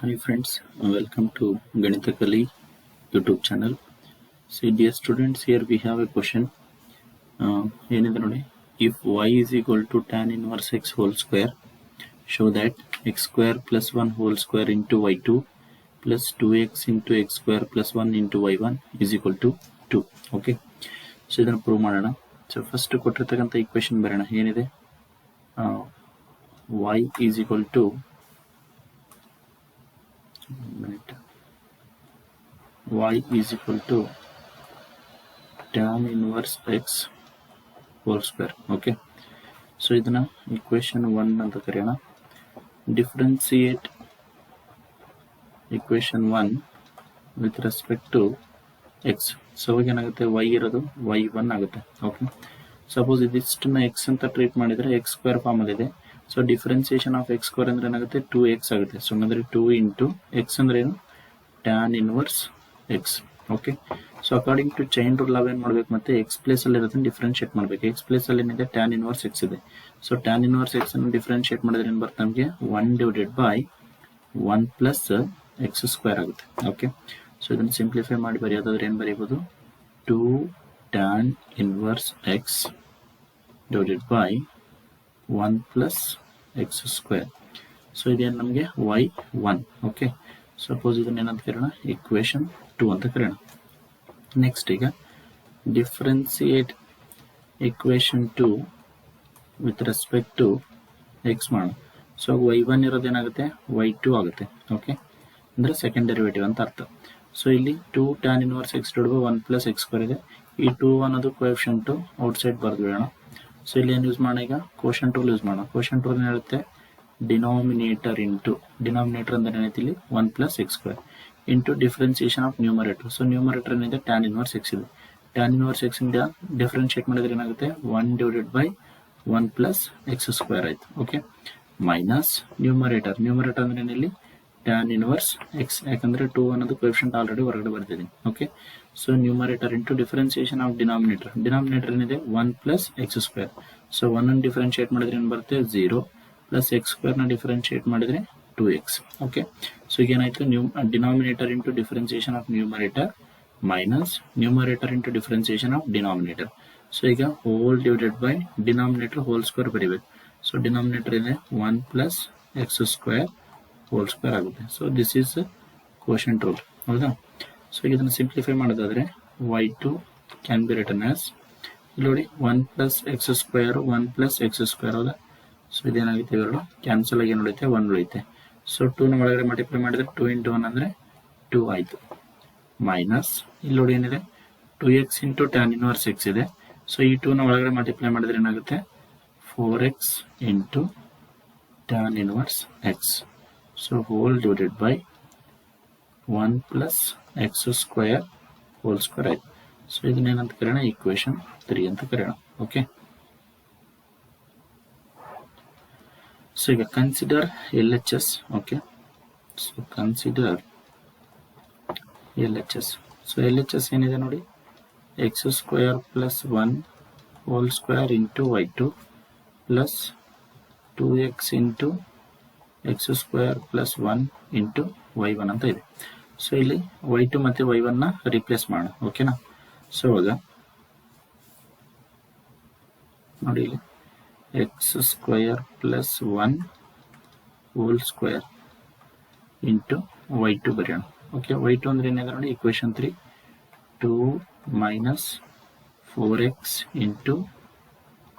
Hi friends welcome to Ganita Kali YouTube channel C D S students here we have a question ಏನಿದೆ ನೋಡಿ? If y is equal to tan inverse x whole square show that x square plus one whole square into y two plus two x into x square plus one into y one is equal to two okay so ಇದನ್ನು prove ಮಾಡೋಣ. So first ಕೊಟ್ಟಿರತಕ್ಕಂತ equation ಬರೋಣ. ಏನಿದೆ? Y is to y is equal to tan inverse x whole square. Okay so ಇದನ್ನ equation one ಅಂತ ಕರೆಯೋಣ. Differentiate equation one with respect to x so ಅವಾಗ ಏನಾಗುತ್ತೆ? ವೈ ಇರೋದು ವೈ ಒನ್ ಆಗುತ್ತೆ. ಓಕೆ ಸಪೋಸ್ ಇದಿಷ್ಟನ್ನ ಎಕ್ಸ್ ಅಂತ ಟ್ರೀಟ್ ಮಾಡಿದರೆ ಎಕ್ಸ್ ಸ್ಕ್ವೇರ್ ಫಾರ್ಮ್ ಇದೆ. So differentiation of x square ಅಂದ್ರೆ ಏನಾಗುತ್ತೆ? ಟೂ ಎಕ್ಸ್ ಆಗುತ್ತೆ. ಸೊ ಹಂಗಂದ್ರೆ ಟೂ ಇಂಟು ಎಕ್ಸ್ ಅಂದ್ರೆ ಏನು? Tan inverse x okay so according to chain rule ನಾವೇನ್ ಮಾಡ್ಬೇಕು ಮತ್ತೆ? ಎಕ್ಸ್ ಪ್ಲೇಸ್ ಅಲ್ಲಿ ಇರೋದನ್ನ ಡಿಫ್ರೆನ್ಶಿಯೇಟ್ ಮಾಡ್ಬೇಕು. ಎಕ್ಸ್ ಪ್ಲೇಸ್ ಅಲ್ಲಿ ಏನಿದೆ ಟ್ಯಾನ್ ಇನ್ವರ್ಸ್ ಎಕ್ಸ್ ಇದೆ. ಸೊ ಟ್ಯಾನ್ ಇನ್ವರ್ಸ್ ಎಕ್ಸ್ ಅನ್ನು ಡಿಫ್ರೆನ್ಶಿಯೇಟ್ ಮಾಡಿದ್ರೆ ಏನು ಬರುತ್ತೆ ನಮಗೆ? One divided by one plus x square ಆಗುತ್ತೆ. ಓಕೆ ಸೊ ಇದನ್ನು ಸಿಂಪ್ಲಿಫೈ ಮಾಡಿ ಬರೆಯೋದಾದ್ರೆ ಏನು ಬರೀಬಹುದು two tan inverse x divided by one plus x square so ಇದೇನು ನಮಗೆ? ವೈ ಒನ್ ಓಕೆ ಸಪೋಸ್ ಇದನ್ನ ಏನಂತ ಕೇಳೋಣ? ಇಕ್ವೇಶನ್ ಟೂ ಅಂತ ಕರೆಯೋಣ. ನೆಕ್ಸ್ಟ್ ಈಗ differentiate equation two with respect to x ಮಾಡೋಣ. ಸೊ ವೈ ಒನ್ ಇರೋದು ಏನಾಗುತ್ತೆ? ವೈ ಟು ಆಗುತ್ತೆ. ಓಕೆ ಅಂದರೆ ಸೆಕೆಂಡ್ ಡೆರಿವೇಟಿವ್ ಅಂತ ಅರ್ಥ. ಸೊ ಇಲ್ಲಿ two tan inverse x did one plus x square ಇದೆ. ಈ ಟೂ ಅನ್ನೋದು ಟು ಔಟ್ ಸೈಡ್ ಬರೆದು ಬಿಡೋಣ ಸೊ ಇಲ್ಲಿ ಏನು ಯೂಸ್ ಮಾಡೋಣ ಈಗ? ಕೋಶನ್ ಟೂಲ್ ಯೂಸ್ ಮಾಡೋಣ. ಕೋಶನ್ ಟೂಲ್ ಹೇಳುತ್ತೆ? ಡಿನಾಮಿನೇಟರ್ ಟು ಡಿನಾಮಿನೇಟರ್ ಅಂದ್ರೆ ಏನೈತಿ ಇಲ್ಲಿ? One plus x square into differentiation of numerator so numerator ಏನಿದೆ ಟ್ಯಾನ್ ಇನ್ವರ್ಸ್ ಎಕ್ಸ್ ಇದೆ. ಟ್ಯಾನ್ ಇನ್ವರ್ಸ್ ಎಕ್ಸ್ ಇಂದ ಡಿಫ್ರೆನ್ಶಿಯೇಟ್ ಮಾಡಿದ್ರೆ ಏನಾಗುತ್ತೆ? One divided by one plus x square ಆಯ್ತು. ಓಕೆ ಮೈನಸ್ ನ್ಯೂಮರೇಟರ್ ನ್ಯೂಮರೇಟರ್ ಅಂದ್ರೆ ಏನಿಲ್ಲಿ? ಟ್ಯಾನ್ ಇನ್ವರ್ಸ್ ಎಕ್ಸ್ ಯಾಕಂದ್ರೆ two ಅನ್ನೋದು ಕೋಎಫಿಷಿಯಂಟ್ ಆಲ್ರೆಡಿ ಹೊರಗಡೆ ಬರ್ತಿದ್ದೀನಿ okay so numerator into differentiation of denominator denominator ಏನಿದೆ? One plus x square so one differentiate ಮಾಡಿದ್ರೆ ಏನು ಬರುತ್ತೆ? ಝೀರೋ ಪ್ಲಸ್ ಎಕ್ಸ್ ಸ್ಕ್ವೇರ್ನ ಡಿಫರೆನ್ಶಿಯೇಟ್ ಮಾಡಿದ್ರೆ ಟೂ ಎಕ್ಸ್ ಓಕೆ ಸೊ ಈಗ ಏನಾಯ್ತು new denominator into differentiation of numerator minus numerator into differentiation of denominator so ಈಗ whole divided by denominator whole square ಬರೀಬೇಕು. So denominator ಇದೆ one plus x square whole square ಆಗುತ್ತೆ. So this is quotient rule ಹೌದಾ? So ಇದನ್ನು simplify ಮಾಡೋದಾದ್ರೆ y two can be written as ಇಲ್ಲಿ ನೋಡಿ one plus x square one plus x square ಹೌದಾ? So ಇದೇನಾಗುತ್ತೆ ಇವೆರಡು? ಕ್ಯಾನ್ಸಲ್ ಆಗಿ ಉಳಿಯುತ್ತೆ ಒನ್ ಉಳಿಯುತ್ತೆ. ಸೊ ಟೂನ ಒಳಗಡೆ ಮಲ್ಟಿಪ್ಲೈ ಮಾಡಿದ್ರೆ ಟೂ ಇಂಟು ಒನ್ ಅಂದರೆ ಟೂ ಆಯಿತು. ಮೈನಸ್ ಇಲ್ಲಿ ನೋಡಿ ಏನಿದೆ? Two x into tan inverse x ಇದೆ. ಸೊ ಈ ಟೂನ ಒಳಗಡೆ ಮಲ್ಟಿಪ್ಲೈ ಮಾಡಿದ್ರೆ ಏನಾಗುತ್ತೆ? Four x into tan inverse x so whole divided by one plus x square whole square ಆಯ್ತು. ಸೊ ಇದನ್ನೇನಂತ ಕರೆಯೋಣ? ಈಕ್ವೇಶನ್ ತ್ರೀ ಅಂತ ಕರೆಯೋಣ. ಓಕೆ ಸೊ ಈಗ consider L H S so L H S ಏನಿದೆ ನೋಡಿ? X square plus one whole square into y two plus two x into x square plus one into y one ಅಂತ ಇದೆ. So ಇಲ್ಲಿ y two ಮತ್ತು y ಒನ್ನ replace ಮಾಡೋಣ ಓಕೆನಾ so ಇವಾಗ ನೋಡಿ ಇಲ್ಲಿ. X square plus one whole square into y two ಬರೆಯೋಣ ಓಕೆ ವೈ ಟು ಅಂದ್ರೆ ಏನಿದೆ ನೋಡಿ equation three two minus four x into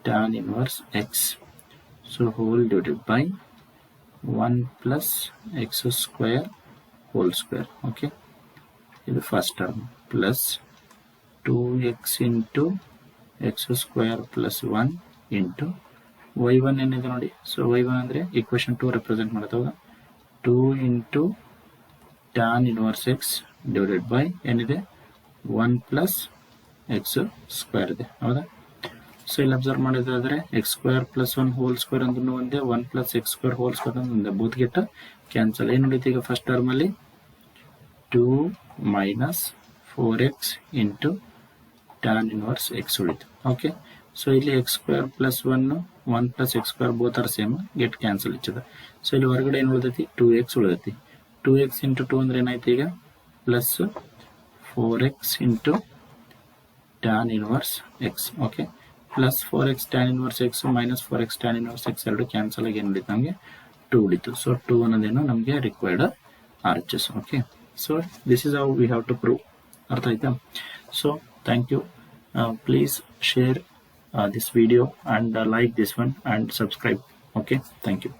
tan inverse x so whole divided by 1 plus x square whole square. Okay, ಇದು first term plus two x into x square plus one into y one ಏನಿದೆ ನೋಡಿ? So y one ಅಂದರೆ equation to represent ಮಾಡುತ್ತವಾಗ two into tan inverse x divided by ಏನಿದೆ? One plus x square ಇದೆ. ಹೌದಾ? So ಇಲ್ಲಿ observe ಮಾಡಿದ್ರೆ x square plus one whole square ಅಂದ್ರೂ ಒಂದೇ one plus x square whole square ಅಂದ್ರೆ ಒಂದೇ. ಬೂತ್ ಗೆಟ್ ಕ್ಯಾನ್ಸಲ್ ಏನು ಉಳಿತು ಈಗ ಫಸ್ಟ್ ಟರ್ಮ್ ಅಲ್ಲಿ? Two minus four x into tan inverse x ಉಳಿತು. ಓಕೆ ಸೊ ಇಲ್ಲಿ x square plus one one plus x square both are same get cancel ಇಚ್ಚದ. So ಇಲ್ಲಿ ಹೊರಗಡೆ ಏನು ಉಳಿದೈತಿ? ಟೂ ಎಕ್ಸ್ ಉಳಿದೈತಿ. ಟೂ ಎಕ್ಸ್ ಇಂಟು ಟೂ ಅಂದ್ರೆ ಏನಾಯ್ತು ಈಗ? Plus four x into tan inverse x okay plus four x tan inverse x minus four x tan inverse x ಎರಡು cancel ಆಗಿ ಏನು ಉಳಿತು ನಮಗೆ? ಟೂ ಉಳಿತು. ಸೊ ಟೂ ಅನ್ನೋದೇನು ನಮಗೆ required R H S okay so this is how we have to prove ಅರ್ಥ ಆಯ್ತಾ? So thank you please share uh, this video and uh, like this one and subscribe. Okay? Thank you.